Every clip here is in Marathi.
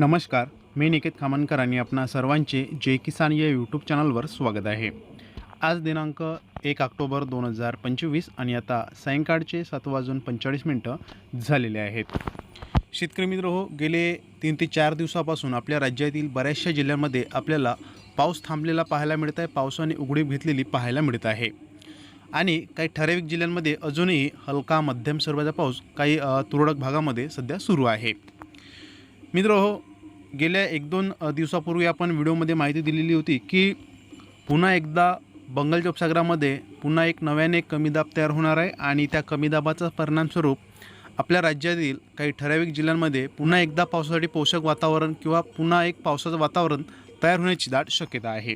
नमस्कार मी निकेत खामनकर आणि आपणा सर्वांचे जे किसान या यूट्यूब चॅनलवर स्वागत आहे. आज दिनांक एक ऑक्टोबर दोन हजार पंचवीस आणि आता सायंकाळचे सात वाजून पंचेचाळीस मिनटं झालेले आहेत. शेतकरी मित्र हो गेले तीन ते चार दिवसापासून आपल्या राज्यातील बऱ्याचशा जिल्ह्यांमध्ये आपल्याला पाऊस थांबलेला पाहायला मिळत आहे पावसाने उघडीप घेतलेली पाहायला मिळत आहे. आणि काही ठराविक जिल्ह्यांमध्ये अजूनही हलका मध्यम स्वरूपाचा पाऊस काही तुरळक भागामध्ये सध्या सुरू आहे. मित्र हो गेल्या एक दोन दिवसापूर्वी आपण व्हिडिओमध्ये माहिती दिलेली होती की पुन्हा एकदा बंगालच्या उपसागरामध्ये पुन्हा एक नव्याने कमी दाब तयार होणार आहे आणि त्या कमी दाबाचा परिणामस्वरूप आपल्या राज्यातील काही ठराविक जिल्ह्यांमध्ये पुन्हा एकदा पावसासाठी पोषक वातावरण किंवा पुन्हा एक पावसाचं वातावरण तयार होण्याची दाट शक्यता आहे.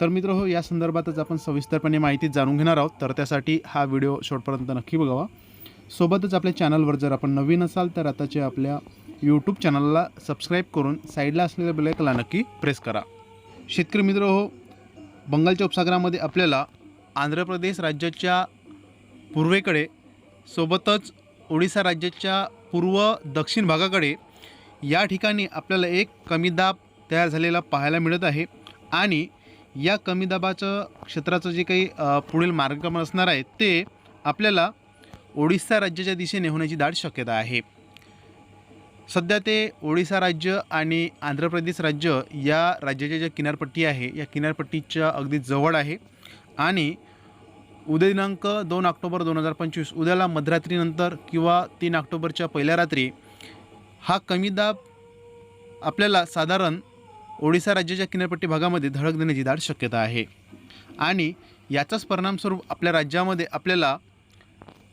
तर मित्र हो या संदर्भातच आपण सविस्तरपणे माहिती जाणून घेणार आहोत. तर त्यासाठी हा व्हिडिओ शेवटपर्यंत नक्की बघावा. सोबतच आपल्या चॅनलवर जर आपण नवीन असाल तर आताच्या आपल्या यूट्यूब चॅनलला सबस्क्राईब करून साईडला असलेल्या बेलायकला नक्की प्रेस करा. शेतकरी मित्र हो बंगालच्या उपसागरामध्ये आपल्याला आंध्र प्रदेश राज्याच्या पूर्वेकडे सोबतच ओडिसा राज्याच्या पूर्व दक्षिण भागाकडे या ठिकाणी आपल्याला एक कमी दाब तयार झालेला पाहायला मिळत आहे आणि या कमी दाबाचं क्षेत्राचं जे काही पुढील मार्गक्रमण असणार आहे ते आपल्याला ओडिसा राज्याच्या दिशेने होण्याची दाट शक्यता आहे. सध्या ते ओडिसा राज्य आणि आंध्र प्रदेश राज्य या राज्याच्या ज्या किनारपट्टी आहे या किनारपट्टीच्या अगदी जवळ आहे. आणि उद्या दिनांक दोन ऑक्टोबर दोन हजार पंचवीस उद्याला मध्यरात्रीनंतर किंवा तीन ऑक्टोबरच्या पहिल्या रात्री हा कमी दाब आपल्याला साधारण ओडिसा राज्याच्या किनारपट्टी भागामध्ये धडक देण्याची दाट शक्यता आहे. आणि याचाच परिणामस्वरूप आपल्या राज्यामध्ये आपल्याला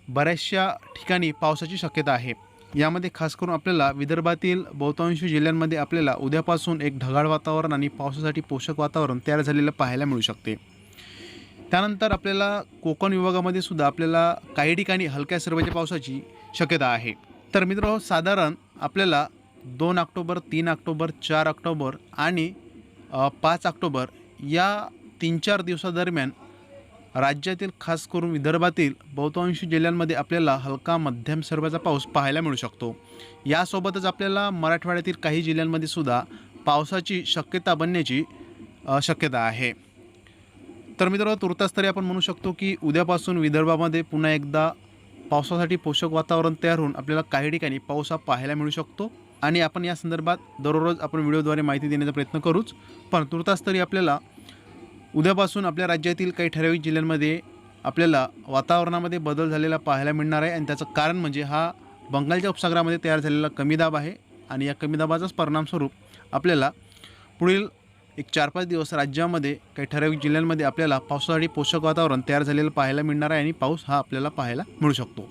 बऱ्याचशा ठिकाणी पावसाची शक्यता आहे. यामध्ये खास करून आपल्याला विदर्भातील बहुतांश जिल्ह्यांमध्ये आपल्याला उद्यापासून एक ढगाळ वातावरण आणि पावसासाठी पोषक वातावरण तयार झालेलं पाहायला मिळू शकते. त्यानंतर आपल्याला कोकण विभागामध्ये सुद्धा आपल्याला काही ठिकाणी हलक्या सर्वाच्या पावसाची शक्यता आहे. तर मित्र साधारण आपल्याला दोन ऑक्टोबर तीन ऑक्टोबर चार ऑक्टोबर आणि पाच ऑक्टोबर या तीन चार दिवसादरम्यान राज्यातील खास करून विदर्भातील बहुतांश जिल्ह्यांमध्ये आपल्याला हलका मध्यम स्वरूपाचा पाऊस पाहायला मिळू शकतो. यासोबतच आपल्याला मराठवाड्यातील काही जिल्ह्यांमध्ये सुद्धा पावसाची शक्यता बनण्याची शक्यता आहे. तर मित्रांनो तुर्तास तरी आपण म्हणू शकतो की उद्यापासून विदर्भामध्ये पुन्हा एकदा पावसासाठी पोषक वातावरण तयार होऊन आपल्याला काही ठिकाणी पाऊस हा पाहायला मिळू शकतो. आणि आपण या संदर्भात दररोज आपण व्हिडिओद्वारे माहिती देण्याचा प्रयत्न करूच. पण तुर्तास तरी आपल्याला उद्यापासून आपल्या राज्यातील काही ठराविक जिल्ह्यांमध्ये आपल्याला वातावरणामध्ये बदल झालेला पाहायला मिळणार आहे. आणि त्याचं कारण म्हणजे हा बंगालच्या उपसागरामध्ये तयार झालेला कमी दाब आहे. आणि या कमी दाबाचाच परिणामस्वरूप आपल्याला पुढील एक चार पाच दिवस राज्यामध्ये काही ठराविक जिल्ह्यांमध्ये आपल्याला पावसासाठी पोषक वातावरण तयार झालेलं पाहायला मिळणार आहे. आणि पाऊस हा आपल्याला पाहायला मिळू शकतो.